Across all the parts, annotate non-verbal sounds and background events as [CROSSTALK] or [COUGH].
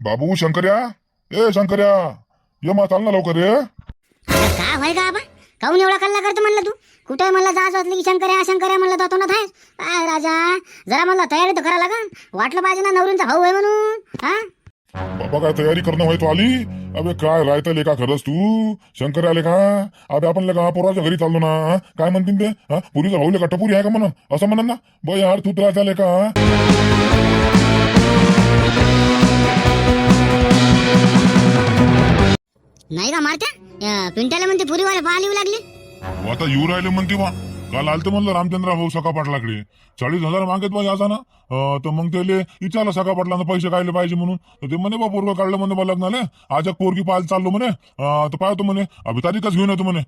बाबू शंकर्या. ए शंकर्या. ये मा चाल ना लवकर रे अरे का होय का आबा काऊन एवढा कल्ला करतो म्हणलं तू? कुठे म्हणलं जाच वाटली की शंकर्या शंकर्या म्हणलं तो तोंडात आहे काय राजा जरा म्हणलं तयारी तर करा लागा वाटलं पाहिजे ना नवरींचा भाऊ आहे म्हणून हा? बाबा काय तयारी करणं व्हाय तू आली? अबे काय राहतले का खरंच तू? शंकर आले का अबे आपण का पोराच्या घरी चाललो ना हा? काय म्हणतील ते? हा? पुरीचा भाऊ का टपुरी आहे का म्हणून? असं म्हणन ना? ब यार तू त्रास झाले का नाही का मारत्या? या पिंट्याला म्हणते पुरीवाले पाहा लिहू लागली. आता येऊ राहिले म्हणते बा. काल आलते म्हणलं रामचंद्र भाऊ सका पाटलाकडे. चाळीस हजार मागत बा याचा ना तर मग त्याले विचारलं सका पाटलानं पैसे काढले पाहिजे म्हणून. तर ते म्हणे बा पोरग काढलं म्हणे बा लग्नाले. आज पोरगी पाहायला चाललो म्हणे. तर पाहतो म्हणे. अभि तारीखच घेऊन येतो म्हणे.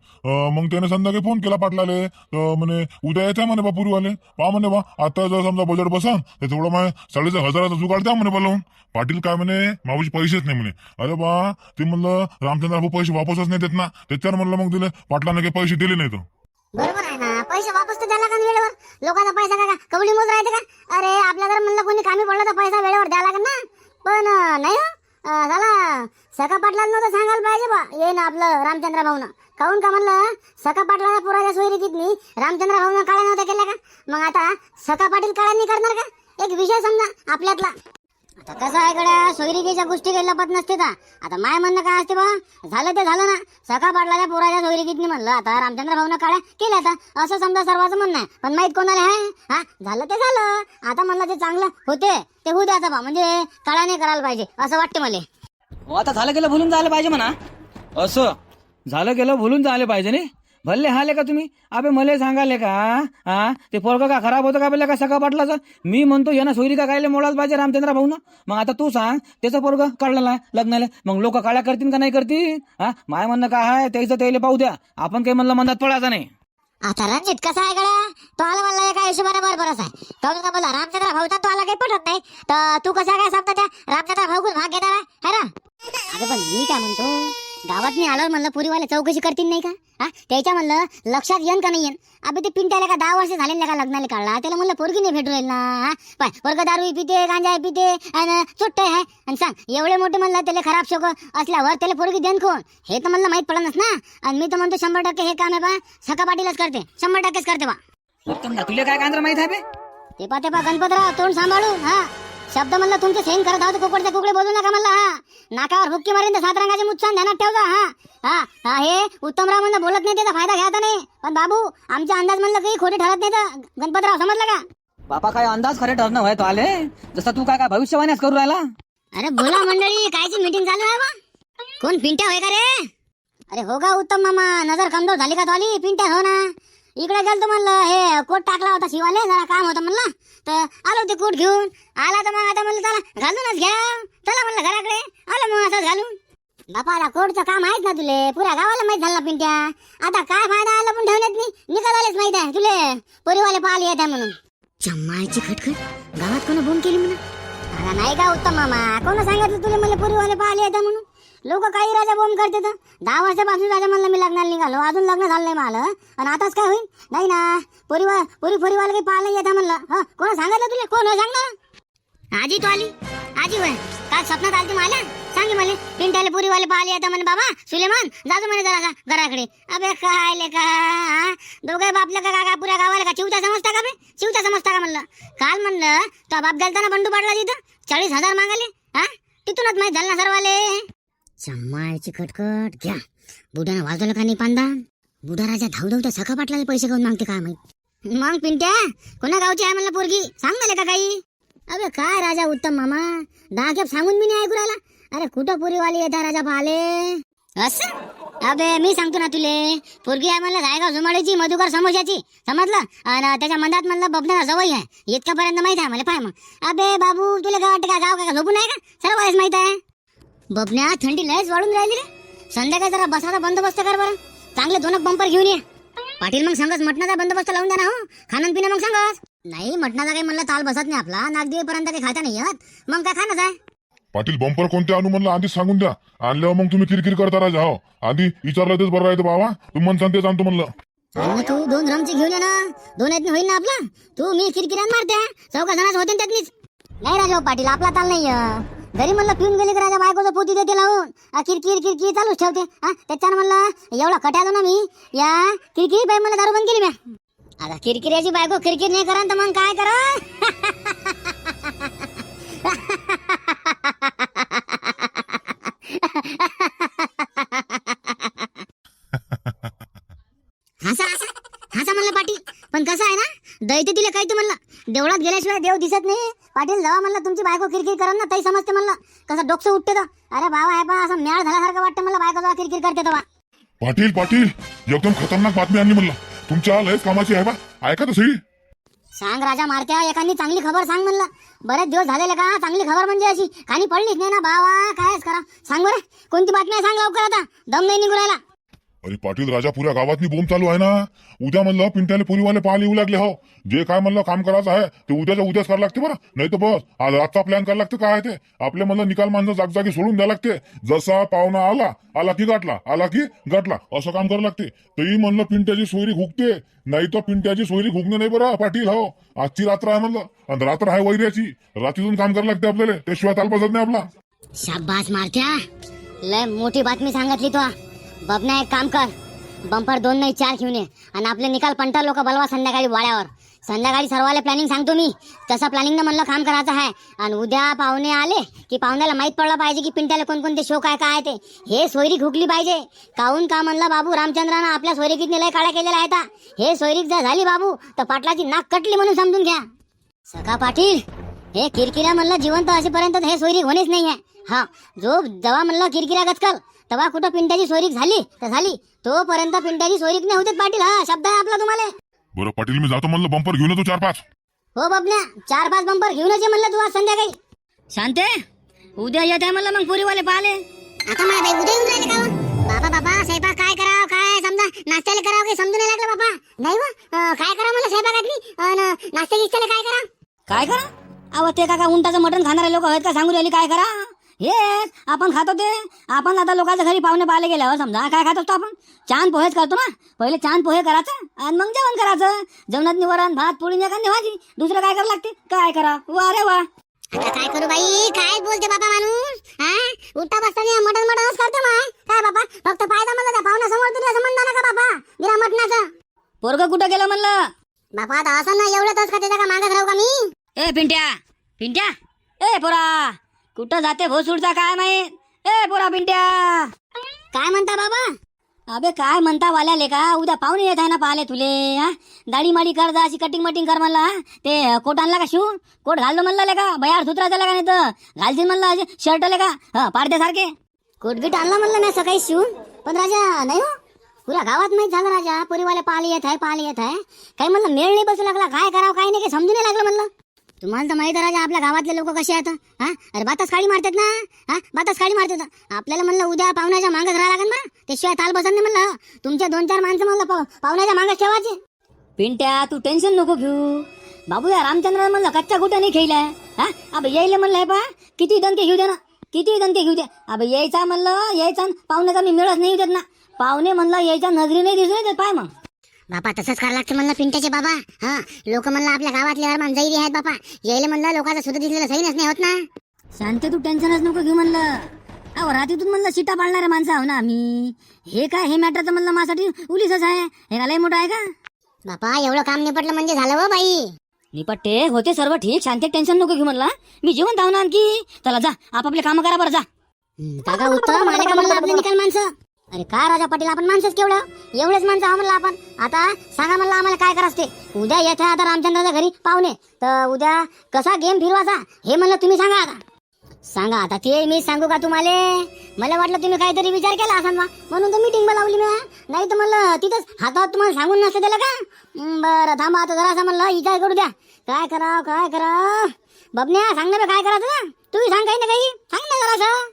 मग त्याने संध्याकाळी फोन केला पाटलाले. तर म्हणे उद्या येते म्हणे बा पुरीवाले. पहा म्हणे बा आता जर समजा बजेट बसन तर तेवढं माझ्या चाळीस हजाराचा जुगाड द्या म्हणे बा लावून. पाटील काय म्हणे माऊची पैसेच नाही म्हणे. अरे बा ते म्हणलं रामचंद्र भाऊ पैसे वापसच नाही देत ना. त्याच्यावर म्हणलं मग दिले पाटलाने काही पैसे दिले नाही तर बरोबर आहे ना? पैसे वापस तर द्यायला लागेल वेळेवर. लोकांचा पैसा का का? मोज राहते का? अरे आपल्या जर म्हणलं कोणी कामी पडलं तर पैसा वेळेवर द्यावा लागेल ना. पण नाही हो. झाला. सका पाटलाला नव्हतं सांगायला पाहिजे बा. ये ना आपलं रामचंद्र भाऊनं. काहून का म्हणलं? सका पाटलाला पुराच्या सोयरी मी रामचंद्र भाऊनं काळ्या नव्हत्या केल्या का? मग आता सका पाटील काळ्यांनी करणार का? एक विषय समजा आपल्यातला. आता कसं आहे गड्या? सोयरिकीच्या गोष्टी काही लपत नसते का आता माय म्हणणं काय असते बा? झालं ते झालं ना. सका पाडला पोराच्या सोयरिकीतनी म्हणलं. आता रामचंद्र भाऊनं काळ्या केल्या आता असं समजा सर्वांचं म्हणणं आहे. पण माहीत कोणाला आहे? हा? झालं ते झालं. आता म्हणलं ते चांगलं होते. ते होऊ द्याचं बा. म्हणजे काळा नाही करायला पाहिजे. असं वाटतं मला. हो आता झालं गेलं भुलून जायला पाहिजे म्हणा. असं. झालं गेलं भुलून जायला पाहिजे नाही भल्ले हाले का तुम्ही? अबे मले सांगाले का हा ते पोरग का खराब होतं का बोलले का सका पाटलाचं? मी म्हणतो यांना सोयरी का कायले मोडायला पाहिजे रामचंद्र भाऊ मग आता तू सांग त्याचं पोरग काढलं लग्नाला? मग लोक काळ्या करतील का नाही करतील? हा माय म्हणणं काय आहे त्याचं त्याला पाहू द्या. आपण काही म्हणलं मनात पडायचं नाही. आता रणजित कसा आहे गड्या? तो आला म्हणला एका हिशोबाने बरोबरच आहे. तो का बोला रामचंद्र भाऊ तो आला काही पटत नाही. तर तू कसा काय सांगता त्या? रामचंद्र भाऊ भाग घेणार आहे ना? अरे पण मी काय म्हणतो? गावात मी आलो म्हणलं पुरीवाले चौकशी करतील नाही का? हा? त्याच्या म्हणलं लक्षात येईन का नाही येईन अबे ते पिंट्याला का दहा वर्ष झाले का लग्नाला काढला? त्याला म्हणलं पोरगी नाही भेटू राहील ना हा? पाय वर्ग दारू पिते गांजा पिते आणि चुट्ट आहे आणि सांग एवढे मोठे म्हणलं त्याला खराब शोक असल्यावर त्याला पोरगी देन कोण? हे तर म्हणलं माहीत पडलंच ना. आणि मी तर म्हणतो शंभर टक्के हे काम आहे बा सका पाटीलच करते. शंभर टक्केच करते बा. तुला काय कांद्र माहीत आहे बे? ते पा ते पा गणपतराव तोंड सांभाळू हा? शब्द म्हणलं तुमचे सेम करत आहोत कुकडचे कुकडे बोलू नका म्हणलं हा. नाकावर हुक्की मारीन तर सात रंगाचे मुच्छान ध्यानात ठेवजा हा. हा हा हे उत्तमराव म्हणलं बोलत नाही त्याचा फायदा घ्यायचा नाही. पण बाबू आमचा अंदाज म्हणलं काही खोटे ठरत नाही तर गणपतराव समजलं का? बापा काय अंदाज खरे ठरणं व्हाय तो आले? जसा तू काय काय भविष्यवाण्यास करू राहिला? अरे बोला मंडळी कायची मीटिंग चालू आहे बा? कोण पिंट्या होय का रे? अरे हो का उत्तम मामा नजर कमजोर झाली का तो आली? पिंट्या हो ना. इकडे गेलतो म्हणलं हे कोट टाकला होता शिवाले जरा काम होतं म्हणलं. तर आलो ते कोट घेऊन. आला तर मग आता म्हणलं चला घालूनच घ्या. चला म्हणलं घराकडे. आलो मग असंच घालून. बापा आता कोटचं काम आहेच ना तुले? पुऱ्या गावाला माहीत झालं पिंट्या. आता काय फायदा आला पण ठेवण्यात नाही? निकालालेच माहीत आहे तुले. पोरीवाले पाहिले आहे म्हणून. चम्मायची खटखट. गावात कोण बोंब केली म्हणून? अरे नाही का उत्तम मामा? कोण सांगितलं तुला मला पोरीवाले पाहिले येत्या म्हणून? लोक काही राजा बोंब करते तर? दहा वर्षापासून राजा म्हणलं मी लग्नाला निघालो. अजून लग्न झालं नाही मला आणि आताच काय होईल? नाही ना. पोरीवा पोरी पोरीवाला काही पाहिलं येता म्हणलं. हा कोण हो सांगितलं तुला? कोण सांग ना आजी तू आली? आजी वय काल स्वप्नात आलती मला सांगे मला. पिंट्याले पुरीवाले पाहिले येता म्हणे बाबा. सुलेमान जातो म्हणे जरा घराकडे. अबे काय ले का? दोघे बापले का काका पुऱ्या गावाला का? चिवता समजता का बे? चिवता समजता का म्हणलं? काल म्हणलं तो बाप गेलता ना बंडू पाडला तिथं? चाळीस हजार मागाले. हा? तिथूनच माहीत झालं ना सर्वाले. चम्माळची कटकट घ्या. बुड्यानं वाजवलं का नाही पांदा बुडा राजा धाव धावता सखा पाटलाला पैसे घेऊन मागते काय माहीत? मग पिंट्या कोणा गावची आहे म्हणलं पोरगी? सांग मला का काही. अबे काय राजा उत्तम मामा? दहा खेप सांगून मी नाही ऐकू राहिला. अरे कुठं पुरीवाली येता राजा पाले असं? अबे मी सांगतो ना तुले. पोरगी आहे म्हणलं रायगाव जुमाडीची मधुकर समोशाची समजलं? आणि त्याच्या मनात म्हणलं बबण्याला जवळ आहे. इतक्यापर्यंत माहीत आहे मला पाय मग. अबे बाबू तुला काय वाटतं का? गाव काय झोपून आहे का? सर्व वेळेस माहीत आहे. बबन्या थंडी लयच वाढून राहिली रे. संध्याकाळी जरा बसाचा बंदोबस्त कर बरं. चांगले दोन बंपर घेऊन ये. पाटील मग सांगस मटणाचा बंदोबस्त लावून द्या ना हो. खाणं पिणं मग सांगस नाही मटणाचा काही म्हणलं ताल बसत नाही आपला. नागदेवीपर्यंत काही खाता नाही येत. मग काय खाणं आहे? पाटील बंपर कोणते आणू म्हणलं? आधीच सांगून द्या. आणल्यावर मग तुम्ही किरकिर करता राजा हो. आधी विचारलं तेच बरं राहतं बाबा तुम्ही म्हणसान तेच आणतो म्हणलं. अरे तू दोन ग्रामचे घेऊन ये ना. दोन आहेत होईल ना आपला? तू मी किरकिऱ्यात मारते. चौका जणांच होते त्यातनीच. नाही राजा पाटील आपला ताल नाही. घरी म्हणलं पिऊन गेले की राजा बायकोचं पोती देते लावून. किरकिर किरकिर चालूच ठेवते. हा त्याच्यानं म्हणलं एवढा कटालो ना मी. या किरकिरी बाई मला दारू बंद केली म्या. आता किरकिऱ्याची बायको किरकिर नाही करा तर मग काय करा? हसा हसा हसा म्हणलं पाटील पण कसं आहे ना दैते दिले काही तू म्हणलं. देवळात गेल्याशिवाय देव दिसत नाही. पाटील जेव्हा म्हणलं तुमची बायको किरकिर करा ना ताई समजते म्हणलं. कसं डोकं उठते तर. अरे भावा आहे पा असं म्याळ झाल्यासारखं वाटतं मला बायको जेव्हा किरकिर करते तेव्हा. पाटील पाटील एकदम खतरनाक बातमी आणली म्हणलं. तुमच्या लयच कामाची आहे बा. ऐका तर सही सांग राजा मारत्या एकानी चांगली खबर सांग म्हणलं. बरेच दिवस झालेले का? चांगली खबर म्हणजे अशी. खाली पडलीच नाही ना भावा कायच करा. सांग बरं कोणती बातमी आहे सांग लवकर आता. दम नाही निघू राहिला. अरे पाटील राजा पुऱ्या गावातनी बोंब चालू आहे ना. उद्या म्हणलं पिंट्याले पुरीवाले पाहायला येऊ लागले हो. जे काय म्हणलं काम करायचं आहे ते उद्याच्या उद्याच करायला लागते बरं. नाही तर बस आज आजचा प्लॅन करायला लागते काय ते? आपले म्हणलं निकाल माणसं जागजागी सोडून द्यायला लागते. जसा पाहुणा आला आला की गाठला आला की गाठला असं काम करावं लागते. तरी म्हणलं पिंट्याची सोयरी घुकते नाही तर पिंट्याची सोयरी घुकणे नाही बरं पाटील हो. आजची रात्र आहे म्हणलं. आणि रात्र आहे वैर्याची रात्रीतून काम करावं लागते आपल्याला. त्याशिवाय ताल बसत नाही आपला. शाबास मारत्या. लय मोठी बातमी सांगितली तो. बबना एक काम कर. बंपर दोन नाही चार घेऊन ये. आणि आपले निकाल पंटर लोक बलवा संध्याकाळी वाड्यावर. संध्याकाळी सर्वाले प्लॅनिंग सांगतो मी. तसं प्लॅनिंग म्हणलं काम करायचं आहे आणि उद्या पाहुणे आले की पाहुण्याला माहीत पडलं पाहिजे की पिंट्याला कोणकोणते शो काय काय ते. हे सोयरी घुकली पाहिजे. काहून का म्हणलं बाबू रामचंद्रानं आपल्या सोयरीकीत लय काळ्या केलेला आहे हे? सोयरीक जर झाली बाबू तर पाटलाची नाक कटली म्हणून समजून घ्या. सखा पाटील हे किरकिरा म्हणलं जिवंत असेपर्यंत हे सोयरी होणेच नाही आहे हा जो जवा म्हणलं किरकिरा गचकल तेव्हा कुठं पिंट्याची सोयरीक झाली? तर झाली. तोपर्यंत पिंट्याची सोयरीक नाही होते पाटील हा? शब्द आहे आपला तुम्हाला. बरं पाटील मी जातो म्हणलं बंपर घेऊन येतो चार पाच हो बाबल्या चार पाच बंपर घेऊनच ये म्हणलं तू आज संध्याकाळी. शांते उद्या येत आहे म्हणलं मग पुरीवाले पाहिले. आता मला बाई उद्या येऊन राहिले का हो? बाबा बाबा स्वयंपाक काय करावं काय समजा? नाश्त्याला करावं काही समजून नाही लागलं बाबा. नाही अं, काय करा मला स्वयंपाकातली? नाश्त्या गिस्त्याला काय करा काय करा? अहो ते काका उंटाचं मटण खाणारे लोक आहेत का? सांगू राहिले काय करा? हे आपण खातो ते. आपण आता लोकांच्या घरी पाहुणे पाहिले गेले हो समजा. काय खात असतो आपण? चांद पोहेच करतो ना. पहिले चांद पोहे करायचं आणि मग जेवण करायचं. जेवणात वरण भात पोळी एखादी भाजी दुसरं काय करावं लागते? काय करा? वा रे वा. आता काय करू बाई? काय बोलते बाबा माणूस? हा? उठा बसताना मटन मटनच करते माय. काय बाबा? फक्त फायदा मला त्या पाहुणा समोर तुला असं म्हणता नका बाबा? बिना मटणाचं. पोरग कुठं गेलं म्हणलं? बापा आता असं ना एवढं तस का त्याच्या का? मागत राहू का मी? ए पिंट्या. पिंट्या. ए पोरा. कुठं जाते भोसूडचा काय माहीत? ए पोरा पिंट्या काय म्हणता बाबा? अबे काय म्हणता वाल्याले का? उद्या पाहुणे येत आहे ना पाहिले तुले हा? दाढी माडी कर जा अशी कटिंग मटिंग कर म्हणला? ते कोट आणला का शिव? कोट घाललो म्हणला ले का बयार धुत्रा झाला का नाही तर? घालशील म्हणला असे शर्ट ले का हा पाडद्यासारखे? कोटगीट आणला म्हणलं मी सकाळी शिवून पण राजा नाही हो? पुऱ्या गावात माहीत झालं राजा पुरीवाले पाले येत आहे पाले येत आहे. काही म्हणलं मेळ नाही बसू लागला काय करावं काय नाही काही समजून नाही लागलं म्हणलं. तुम्हाला तर माहीत आहे राजा आपल्या गावातले लोक कसे आहेत हा? अरे बातास काळी मारतात ना हा? बातास काळी मारतात. आपल्याला म्हणलं उद्या पाहुण्याच्या मागत राहा लागेल ना त्याशिवाय ताल बसत नाही म्हणलं. तुमच्या दोन चार माणसं म्हणलं पाहुण्याच्या मागत ठेवायचे. पिंट्या तू टेन्शन नको घेऊ. बाबू या रामचंद्र म्हणलं कच्चा कुठं नाही खेळलाय. हा? अब यायला म्हणलंय पा किती दणके घेऊ दे ना. किती दणके घेऊ दे. अब यायचा म्हणलं यायचा पाहुण्याचा मी मिळत नाही देत ना. पाहुणे म्हणलं यायच्या नजरी नाही दिसून पाय मग. बापा तसंच करावं लागतं म्हणलं पिंट्याचे बाबा. हा लोक म्हणलं आपल्या गावातले हरमान जैरी आहेत बापा. यायला म्हणलं लोकांचं सुद्धा दिसलेलं सहीनच नाही होत ना. शांत तू टेन्शनच नको घेऊ म्हणलं. अहो रात्रीतून म्हणलं शिटा पाळणारे माणसं आहो ना आम्ही. हे काय हे मॅटरचं म्हणलं माझ्यासाठी उलीसच आहे. हे का लय मोठं आहे का? बापा एवढं काम निपटलं म्हणजे झालं व बाई. निपट्टे होते सर्व ठीक. शांत टेन्शन नको घेऊ म्हणला. मी जेवण धावणार आणखी. चला जा आपापले कामं करा बरं जा. हम्म, काका उत्तम आले का म्हणलं आपले निकाल माणसं. अरे काय राजा पाटील आपण माणसंच केवढं? एवढेच माणसं आहो म्हणलं आपण. आता सांगा म्हणलं आम्हाला काय करायचं ते? उद्या येते आता रामचंद्राच्या घरी पाहुणे. तर उद्या कसा गेम फिरवायचा? हे म्हणलं तुम्ही सांगा आता. सांगा आता ते मी सांगू का तुम्हाला? मला वाटलं तुम्ही काहीतरी विचार केला असाल बा. म्हणून तर मीटिंग बोलावली मी नाही तर म्हणलं तिथंच हातात तुम्हाला सांगून नसतं त्याला का? बरं थांबा आता जरा म्हणलं विचार करू द्या. काय करावं काय करावं? बबन्या सांग ना काय करायचं ना? तुम्ही सांग काही ना काही. सांग ना जरासं.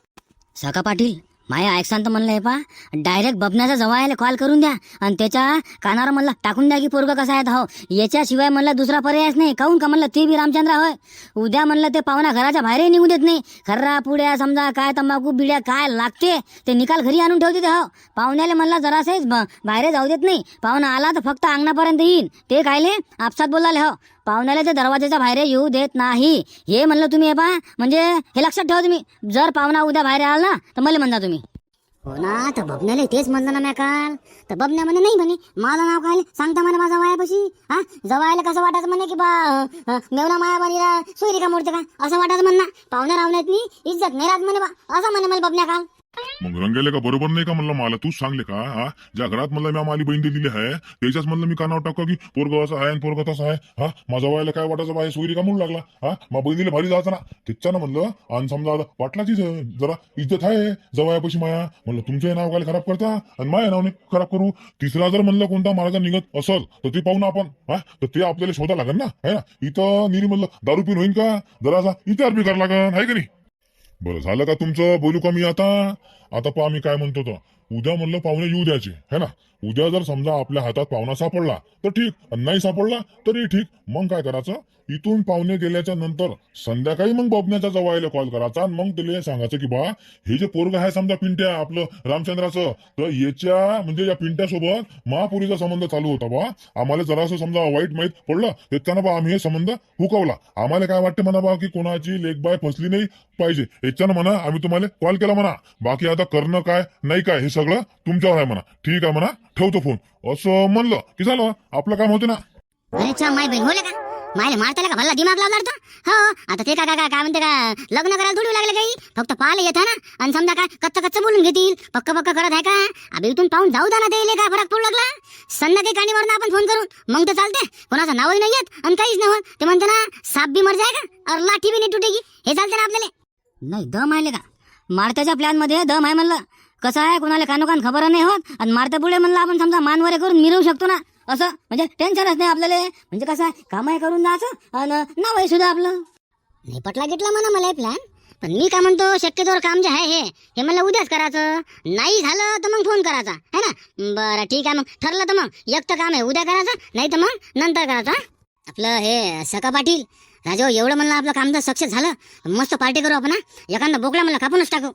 सका पाटील माया ऐकसान तर म्हणलं हे पा डायरेक्ट बबण्याचा जवळ कॉल करून द्या आणि त्याच्या कानावर म्हणलं टाकून द्या की पोरग कसा आहे हो. याच्याशिवाय म्हणलं दुसरा पर्यायच नाही. काहून का म्हणलं ते बी रामचंद्र होय. उद्या म्हणलं ते पाहुणा घराच्या बाहेरही निघू देत नाही. खर्रा पुड्या समजा काय तंबाखू बिड्या काय लागते ते निकाल घरी आणून ठेवते ते हो. पाहुण्याला म्हणलं जरासेच बाहेर जाऊ देत नाही. पाहुणा आला तर फक्त अंगणापर्यंत येईन. ते कायले आपसात बोलाले हो. पाहुण्याला ते दरवाजाच्या बाहेर येऊ देत नाही. हे म्हणलं तुम्ही हे पा म्हणजे हे लक्षात ठेवा तुम्ही. जर पाहुणा उद्या बाहेर आला ना तर मला म्हणता तुम्ही. हो ना तर बबण्याला तेच म्हणलं ना मी काल. तर बबण्या म्हणे नाही म्हणे माझं नाव काय? सांगता म्हणे माझा वायापाशी. हा जवायला कसं वाटायचं म्हणे की बा मेवना माया बनीला सोयरी का मोडते का? असं वाटायचं म्हणणं पाहुण्या रावण्यात मी इज्जत नाही राहत म्हणे बा. असं म्हणे मला बबण्या काल. मग रंगायला का बरोबर नाही का म्हणलं मला? तूच सांगले का हा? ज्या घरात म्हणलं मी माली बहीण दिली आहे त्याच्याच म्हणलं मी कानावर टाकतो की पोरग असं आहे आणि पोरग तसा आहे हा? माझा वयाला काय वाटायचं बाहेर सोयरी का म्हणून लागला हा? मग बहिणीला भारी जायचं ना. त्याच्यानं म्हणलं आणि समजा वाटला पाटलाची जरा इज्जत आहे जवळपाशी माया. म्हणलं तुमचं नाव काय खराब करता? आणि माया नाव खराब करू? तिसरा जर म्हणलं कोणता मार्ग निघत असल तर ते पाहू ना आपण हा? तर ते आपल्याला शोधा लागेल ना है ना? इथं निरी म्हणलं दारू पिऊन होईन का? जरासा इतर बी करावं लागेल आहे का नाही? बरं झालं का तुमचं? बोलू का मी आता? आता पहा मी काय म्हणतो तो उद्या म्हणलं पाहुणे येऊ द्यायचे है ना? उद्या जर समजा आपल्या हातात पाहुणा सापडला तर ठीक. नाही सापडला तरी ठीक. मग काय करायचं? इथून पाहुणे गेल्याच्यानंतर संध्याकाळी मग बबण्याच्या जवळला कॉल करायचा आणि मग त्याला सांगायचं की बा हे जे पोरग आहे समजा पिंट्या आपलं रामचंद्राचं तर याच्या म्हणजे या पिंट्यासोबत महापुरीचा संबंध चालू होता बा. आम्हाला जरासं समजा वाईट माहीत पडलं त्याच्यानं बा आम्ही हे संबंध हुकवला. आम्हाला काय वाटतं म्हणा बा की कोणाची लेखबाय फसली नाही पाहिजे. याच्यानं म्हणा आम्ही तुम्हाला कॉल केला म्हणा. बाकी आता करणं काय नाही काय हे सगळं तुमच्यावर आहे म्हणा. ठीक आहे म्हणा ठेवतो फोन असं म्हणलं. की झालं? आपलं काम होते ना? माय बहीण होले का? मायले मारताला का? भल्ला दिमाग लावला होता हो आता ते का काय काय म्हणते का लग्न करायला थोडी लागले काही? फक्त पाहायला येत ना. आणि समजा काय कच्च कच्च बोलून घेतील. पक्क पक्क करत आहे का? अभि इथून पाहून जाऊ द्या ना ते काय फरक पडू लागला. संध्याकाळी काणीवर आपण फोन करून. मग तर चालते कोणाचं नावही नाही येत आणि काहीच नाही होत. ते म्हणते ना साप बी मर जाय का? और लाठी बी नाही तुटेगी. हे चालते ना आपल्याला. नाही दम आहे का मारताच्या प्लॅनमध्ये दम आहे म्हणलं. कसं आहे कोणाला कानोकान खबर नाही होत. आणि मारता पुढे म्हणलं आपण समजा मानवरे करून मिरवू शकतो ना. असं? म्हणजे टेन्शनच नाही आपल्याला? म्हणजे कसं आहे? कामही करून जायचं आणि नावही सुद्धा आपलं. नाही पटला घेतला म्हणा मला प्लॅन पण मी काय म्हणतो शक्यतोवर काम जे आहे हे हे मला उद्याच करायचं. नाही झालं तर मग फोन करायचा. है ना? बरं ठीक आहे मग. ठरलं तर मग. एक तर काम आहे उद्या करायचं. नाही तर मग नंतर करायचं आपलं हे सका पाटील. राजा हो, एवढं म्हणलं आपलं काम जर सक्सेस झालं मस्त पार्टी करू आपण एखादा बोकळा मला कापूनच टाकू.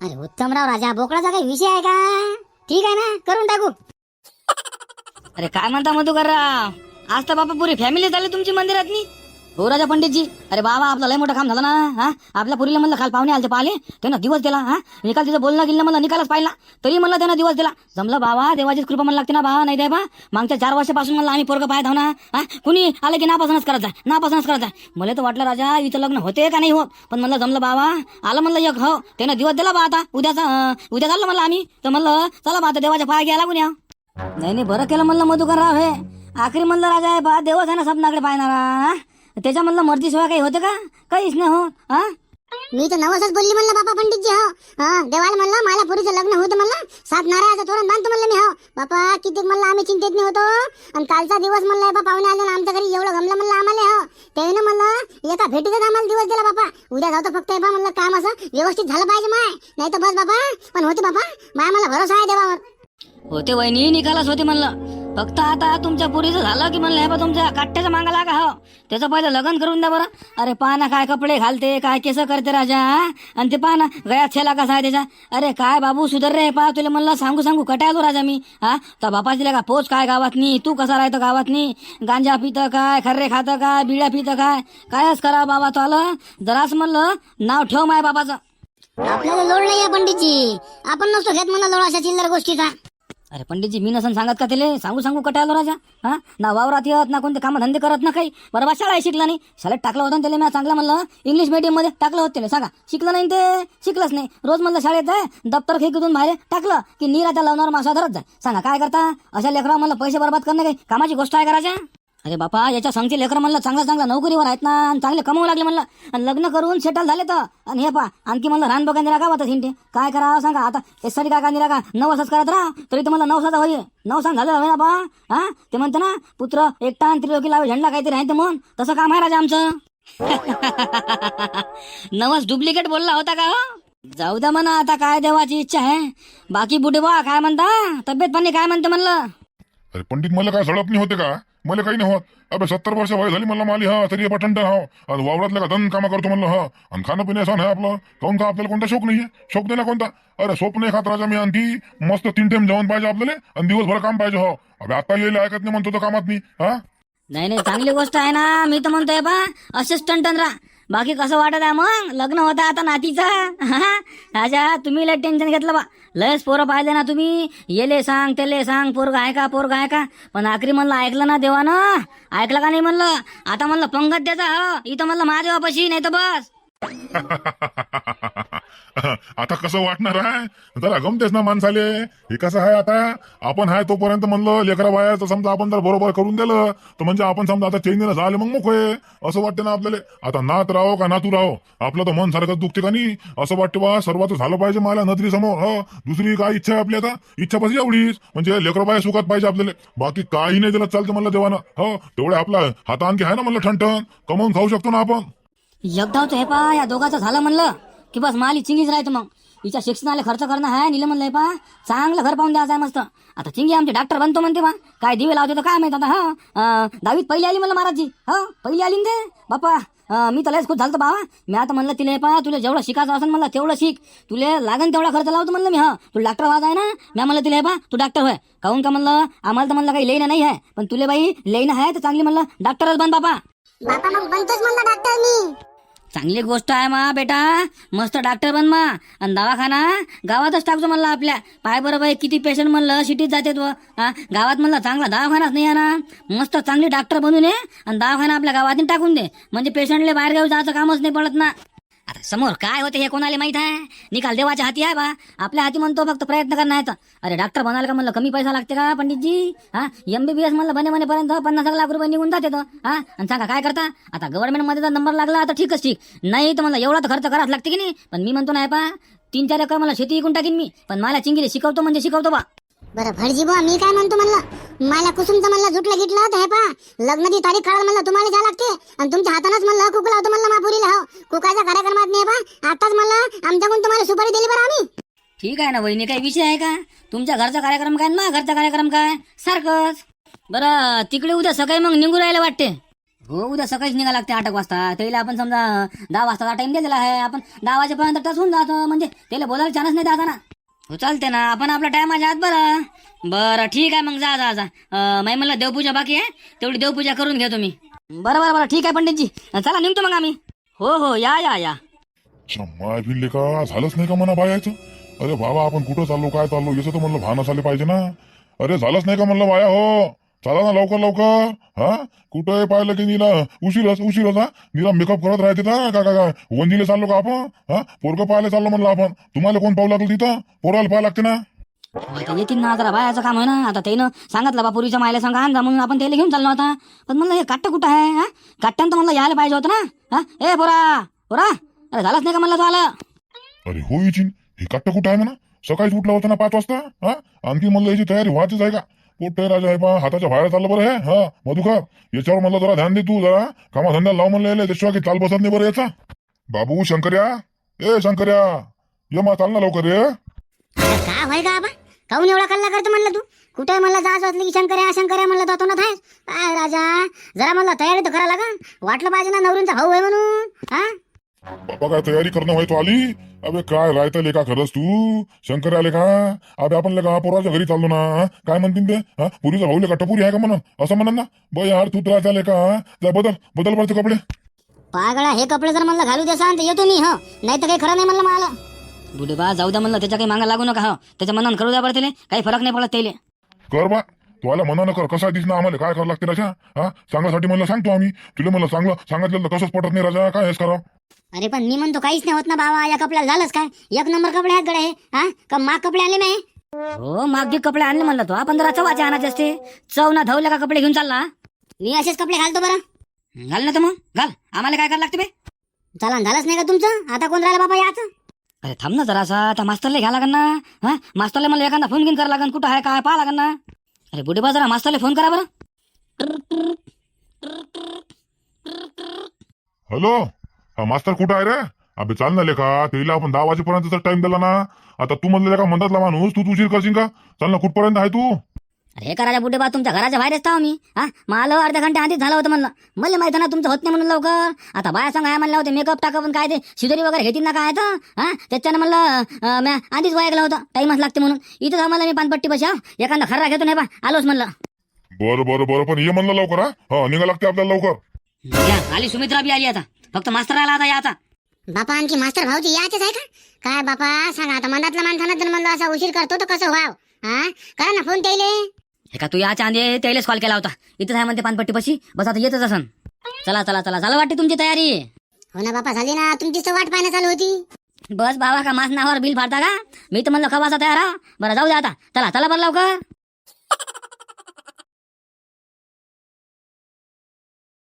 अरे उत्तमराव राजा बोकळाचा काही विषय आहे का? ठीक आहे ना? करून टाकू. अरे काय म्हणता मधुकरराव? आज तर बापा पुरी फॅमिली झाली तुमची मंदिरातनी हो राजा पंडितजी. अरे बाबा आपलं लय मोठं काम झालं ना हा? आपल्या पुरीला म्हणलं काल पाहुणे आलते पाहिले. त्यानं दिवस दिला हा? निकाल तिचं बोलणं गेलं मला निकालच पाहिला. तरी म्हणलं त्यानं दिवस दिला. जमलं बाबा देवाचीच कृपा मला लागते ना बाबा नाही दे बा. मागच्या चार वर्षापासून म्हणलं आम्ही पोरगं पाहत आहो ना हा? कुणी आलं की नापासूनच करायचा नापासूनच करायचा मला तर वाटलं राजा इथं लग्न होते का नाही हो पण म्हणलं जमलं बाबा आलं म्हणलं एक हो. त्यानं दिवस दिला बा आता. उद्याचा उद्या चाललं म्हणलं आम्ही. तर म्हणलं चला बा आता देवाच्या पाया घ्यायला लागून या. नाही नाही बरं केलं म्हणलं मधुकरराव हे. आखरी म्हणलं राजा आहे बा देवच आहे ना सपनाकडे पाहणारा त्याच्या म्हणलं मर्जीशिवाय काही होते का? काहीच नाही हो हा? मी तर नवसच बोलली म्हणलं बापा पंडितजी हो. हा देवाला म्हणलं मला पुरीचं लग्न होतं म्हणलं. सात नारळाचं तोरण बांधतो म्हणलं मी हो. बापा किती म्हणलं आम्ही चिंतेत नाही होतो. आणि कालचा दिवस म्हणलं बा पाहुणे आले आमच्या घरी एवढं गमलं म्हणलं आम्हाला हो. त्यानं म्हणलं एका भेटीतच आम्हाला दिवस दिला बापा. उद्या जाऊ तर फक्त हे बा म्हणलं काम असं व्यवस्थित झालं पाहिजे माय. नाही तर बस बापा. पण होते बापा. माय मला भरोसा आहे देवावर. होते वहिनी निघालाच होते म्हणलं. फक्त आता तुमच्या पुरीचं झालं की म्हणलं हे बा तुमच्या काट्याच्या मागा लागा हो. त्याचं पहिलं लग्न करून द्या बरं. अरे पहा ना काय कपडे घालते काय केस करते राजा आणि ते पहा ना छेला कसा आहे त्याच्या अरे काय बाबू सुधर रे पा तुला म्हणलं सांगू सांगू कटायलो राजा मी हा? तर बापाची का पोच काय गावात नी तू कसा राहतो गावात नी गांजा पितं काय खर्रे खातं काय बिड्या पितं काय? कायच करा बाबा तो आलं? जरास म्हणलं नाव ठेव माय बाबाचं आपल्याला लोड नाही आहे पंडितजी. आपण नसतो घेत म्हणा लोड अशा चिल्लर गोष्टीचा. अरे पंडितजी मी नसन सांगत का त्याला सांगू सांगू कटायलो राजा. हा? ना वावरात येत ना कोणते कामं धंदे करत ना काही. बरोबर शाळा शिकला नाही. शाळेत टाकलं होतं त्याला मी चांगलं म्हणलं इंग्लिश मीडियममध्ये टाकलं होतं त्याला सांगा. शिकलं नाही ते? शिकलंच नाही. रोज म्हणलं शाळेत जाय दप्तर खेकून बाहेर टाकलं की नीरा लावणार मासा धरत जाय सांगा काय करता? अशा लेकरा म्हणलं पैसे बर्बाद करणं काही. कामाची गोष्ट आहे का राजा? अरे बापा याच्या सांगचे लेकर म्हणलं चांगला चांगला नोकरीवर आहेत ना आणि चांगले कमवू लागले म्हणलं. आणि लग्न करून सेटल झाले तर. आणि हे पा आणखी म्हणलं रान बघा निरा गावातच हिंटे काय करावं सांगा आता यासाठी काय का निरा का नवसाच करत राहा तरी तर मला होईल. होई सांग झालं हवे ना बा? हा? ते म्हणते ना पुत्र एकटा आणि त्रिलोकी लावे झेंडा काहीतरी आहे ते म्हणून तसं काम आहे राजा आमचं. [LAUGHS] नवस डुप्लिकेट बोलला होता का हो? जाऊ द्या म्हणा आता काय देवाची इच्छा आहे. बाकी बुटे बा काय म्हणता? तब्येत पाणी काय म्हणते म्हणलं? अरे पंडित मला काय सडप नाही होते का? मला काही नाही होत अबे सत्तर वर्ष वय झाली मला माली हा. तरी पटंट हा. आणि वावरातल्या का धन कामा करतो म्हणलं हा. आणि खाणं पिणं सण आहे आपलं. काऊन का आपल्याला कोणता शोक नाहीये? शोक नाही कोणता? अरे सोप नाही खात राजा मी आणखी मस्त तीन टाइम जेवण पाहिजे आपल्याला आणि दिवसभर काम पाहिजे हो. अबे आता येईल ऐकत नाही म्हणतो तो कामात नाही हा? नाही नाही चांगली गोष्ट आहे ना. मी तर म्हणतोय बा असेच टनटन राहा. बाकी कसं वाटत आहे मग? लग्न होता आता नातीचा. राजा तुम्ही लय टेन्शन घेतलं बा. लयच पोरं पाहिले ना तुम्ही. येले सांग तेले सांग पोरग आहे का पोरग आहे का? पण आखरी म्हणलं ऐकलं ना देवानं? ऐकलं का नाही म्हणलं? आता म्हणलं पंगत द्यायचा हो. इथं म्हणलं महादेवापाशी नाही तर बस. [LAUGHS] आता कसं वाटणार आहे जरा गमतेस ना माणसाले. हे कसं आहे आता? आपण आहे तोपर्यंत म्हणलं लेकरा बायाचं समजा आपण जर बरोबर करून दिलं तर म्हणजे आपण समजा आता चेंज झाले मग मोकळे. असं वाटते ना आपल्याला? आता नात राहो का नातू राहो? आपलं तर मन सारखं दुखते का नाही? असं वाटतं बा सर्वात झालं पाहिजे मला नजरी समोर हो? दुसरी काय इच्छा आहे आपली आता? इच्छा पाहिजे एवढीच. म्हणजे लेकरा बाया सुखात पाहिजे आपल्याला. बाकी काही नाही दिलं चालतं म्हणलं देवानं हो? तेवढे आपला हाता आणखी आहे ना म्हणलं ठणठण? कमवून खाऊ शकतो ना आपण. एकदा हे पा या दोघाचं झालं म्हणलं. की बस माली चिंगीच राहते मग. हिच्या शिक्षणाला खर्च करणं आहे निलं म्हणलंय पा चांगलं घर पाहून द्यायचं आहे मस्त. आता चिंगी आमचे डॉक्टर बनतो म्हणते बा. काय दिवे लावते तर काय माहीत आता हा? दहावीत पहिली आली म्हणलं महाराजजी. हा? पहिली आली ना ते? बाप्पा मी तर लयच खूप झालं बाबा मी आता म्हणलं तिला पा तुला जेवढं शिकायचं असेल म्हणलं तेवढं शिक. तुला लागन तेवढा खर्च लावतो म्हणलं मी हा? तू डॉक्टर व्हायचा आहे ना? मी म्हणलं तिला पा तू डॉक्टर होय काहून का म्हणलं आम्हाला तर म्हणलं काही लेणं नाही आहे. पण तुला बाई लेणं आहे तर चांगली म्हणलं डॉक्टरच बन बाबा बापा मग बनतोच डॉक्टर मी. चांगली गोष्ट आहे मा बेटा. मस्त डॉक्टर बन मा. आणि दवाखाना गावातच टाकतो म्हणलं आपल्या. पाय बरं बाई किती पेशंट म्हणलं सिटीत जाते तो हा गावात म्हणलं चांगला दवाखानाच नाही आहे ना मस्त चांगली डॉक्टर बनून ये. आणि दवाखाना आपल्या गावातून टाकून दे. म्हणजे पेशंटले बाहेर गावी जायचं कामच नाही पडत ना. आता समोर काय होते हे कोणाला माहीत आहे? निकाल देवाच्या हाती आहे बा. आपल्या हाती म्हणतो फक्त प्रयत्न करणार आहे तर अरे डॉक्टर बनायला का म्हणलं कमी पैसा लागते का पंडितजी? हा? एमबीबीएस म्हणलं बने बनेपर्यंत पन्नास लाख रुपये निघून जाते तर हा? आणि सांगा काय करता? आता गव्हर्नमेंटमध्ये जर नंबर लागला तर ठीकच ठीक. नाही तर म्हणलं एवढा तर खर्च करावाच लागते की नाही? पण मी म्हणतो नाही पा तीन चार एकर मला शेती विकून टाकीन मी. पण मला चिंगिरी शिकवतो म्हणजे शिकवतो बा. बरं भटजी बुवा मी काय म्हणतो म्हणलं? मला कुसुमचं म्हणलं जुटलं गिटलं होतं हे पा लग्नाची तारीख काढायला म्हणलं तुम्हाला जा लागते. आणि तुमच्या हातानंच म्हणलं कुकू लावतो म्हणलं महापुरीला हो. कुकाच्या कार्यक्रमात नाही पा आताच म्हणलं आमच्याकडून तुम्हाला सुपारी दिली बरं आम्ही. ठीक आहे ना वहिनी काही विषय आहे का? तुमच्या घरचा कार्यक्रम काय ना घरचा कार्यक्रम काय? सारखंच. बरं तिकडे उद्या सकाळी मग निघून राहिलं वाटते. हो उद्या सकाळीच निघा लागते आठ एक वाजता. त्याला आपण समजा दहा वाजताचा टाइम दिलेला आहे. आपण दहा वाजेपर्यंत टच होऊन जातो. म्हणजे त्याला बोलायला चान्स नाही द्यायचा ना हो चालते ना. आपण आपला टायमाच्या आत बरं. बरं ठीक आहे मग जा जा जा. माई म्हणलं देवपूजा बाकी आहे. तेवढी देवपूजा करून घ्या तुम्ही. बरं बरं बरं. ठीक आहे पंडितजी. चला निघतो मग आम्ही. हो हो या या या. माय भिल्ले का? झालंच नाही का म्हणा बायाचं? अरे बाबा आपण कुठं चाललो काय चाललो? याचं तर म्हणलं भान असायला पाहिजे ना. अरे झालंच नाही का म्हणलं बाया? हो. चला ना लवकर लवकर. हा? कुठं पाहिलं की निला? उशीरच उशीरच हा? निला मेकअप करत राहते ना का काय वंदीला चाललो का आपण? हा? पोरगं पाहायला चाललो म्हणलं आपण. तुम्हाला कोण पाहू लागलं तिथं? पोराला पाहायला लागते ना. आता येतील ना जरा बायाचं काम आहे ना आता त्यानं सांगितलं बा पुरीच्या मायला सांगा आणजा म्हणून आपण त्याला घेऊन चाललो आता. पण म्हणलं हे काट्ट कुठं आहे हा? काट्ट्यानं तर म्हणलं यायला पाहिजे होतं ना. हा? ए पोरा पोरा. अरे झालंच नाही का म्हणलं तो आलं? अरे हो इचिन. हे काट्ट कुठं आहे म्हणा? सकाळीच उठलं होतं ना पाच वाजता हा? आणखी म्हणलं याची तयारी व्हायचीच आहे का? पोट राजा आहे पा हाताच्या बाहेर चाललं बरं हे. हा मधुकर याच्यावर म्हणलं जरा ध्यान दे तू जरा. कामा धंदा लाव म्हणलं त्याशिवाय की चाल बसत नाही बरं याचा. बाबू शंकर्या. ए शंकर्या. ये मा चाल ना लवकर रे अरे का होय का आबा? काहून एवढा कल्ला करतो म्हणलं तू? कुठे म्हणलं जायचं असलं की शंकर्या शंकर्या म्हणलं तो आहेस काय राजा जरा म्हणलं तयारी तर करा लागा वाटलं पाहिजे ना नवरींचा भाऊ आहे म्हणून. हा? बाबा काय तयारी करणं व्हाय तू आली? अबे काय राहतं का खरंच तू? शंकर आले का अबे आपण का पोराच्या घरी चाललो ना हा? काय म्हणतील ते? हा? पुरीचा भाऊ का टपुरी आहे का म्हणून? असं म्हणन ना? ब यार तू त्रास झाले का हा? जा बदल बदल पडते कपडे. पागळा हे कपडे जर म्हणलं घालू दे सांग तर येतो मी हो. नाही तर काही खरं नाही म्हणलं मला. बुडे बा जाऊ द्या म्हणलं त्याच्या काही मागा लागू नका हो. त्याच्या मनानं करू द्या बरं त्याला काही फरक नाही पडत त्याला. कर बा. तुला मनानं कर कसा दिसणं आम्हाला? काय करावं लागते राजा? हा? सांगासाठी म्हणलं सांगतो आम्ही. तुला म्हणलं चांगलं सांगितलं तर कसंच पटत नाही राजा. काय हेच करावं? अरे पण मी म्हणतो काहीच नाही होत ना बाबा. या कपड्याला झालंच काय? एक नंबर कपडे आहेत गडे हे. हा? का माग कपडे आले नाही हो मागे कपडे आणले म्हणलं तो. आपण जरा चवाचे आणायचे असते चव ना धवले का कपडे घेऊन चालला? मी असेच कपडे घालतो बरं. घाल ना तर मग. घाल. आम्हाला काय करायला लागते बे? चला झालंच नाही का तुमचं? आता कोण राहिलं बाबा याचं? अरे थांब ना जरासा. त्या मास्तरला घ्या लागन ना. हा? मास्तरला मला एखादा फोन घेऊन करा लागन. कुठं आहे काय पाहा लागन ना. अरे बुढे बा जरा मास्तरला फोन करा बरं. हॅलो हा मास्तर कुठं आहे रे? अबे चाल ना लेखा तिला आपण दहा वाजेपर्यंतचा टाइम दिला ना. आता तू म्हणलं लेखा म्हणतातला माणूस? तू उशीर करशील का? चाल ना कुठपर्यंत आहे तू? अरे का राजा बुढे बा तुमच्या घराच्या बाहेर असता मी. हा? मला अर्ध्या घंटे आधीच झालं होतं म्हणलं. मला माहिती ना तुमचं होत नाही म्हणून लवकर. आता बाया सांगा आहे म्हणलं होते मेकअप टाका पण काय ते शिदोरी वगैरे घेतील ना काय तर? हा? त्याच्यानं म्हणलं म्या आधीच वायकलं होतं. टाईमच लागते म्हणून. इथं आम्हाला मी पानपट्टी बसा एखादा खर्रा घेतो नाही बा आलोच म्हणलं. बरं बरं बरं पण ये म्हणलं लवकर हा? हा निघा लागते आपल्याला लवकर. या, आली सुमित्रा बी आली आता. फक्त मास्तर आला आता याचा बापा आणखी मास्टर भाऊजी यायचेच आहे का? काय बापा सांगा आता मनातल्या माणसानं जर म्हणलं असा उशीर करतो तर कसं व्हाव? हा? करा ना फोन त्याले. हे का तू याच्या आधी त्यालाच कॉल केला होता. इथं आहे म्हणते पानपट्टी पशी. बस आता येतच असन. चला चला चला. झालं वाटते तुमची तयारी? हो ना बापा झाली ना. तुमचीच तर वाट पाहणं चालू होती. बस बाबा का माझ नावावर बिल फाडता का? मी तर म्हणलं खवासा तयार हा. बरं जाऊ दे आता. चला चला बरं लवकर.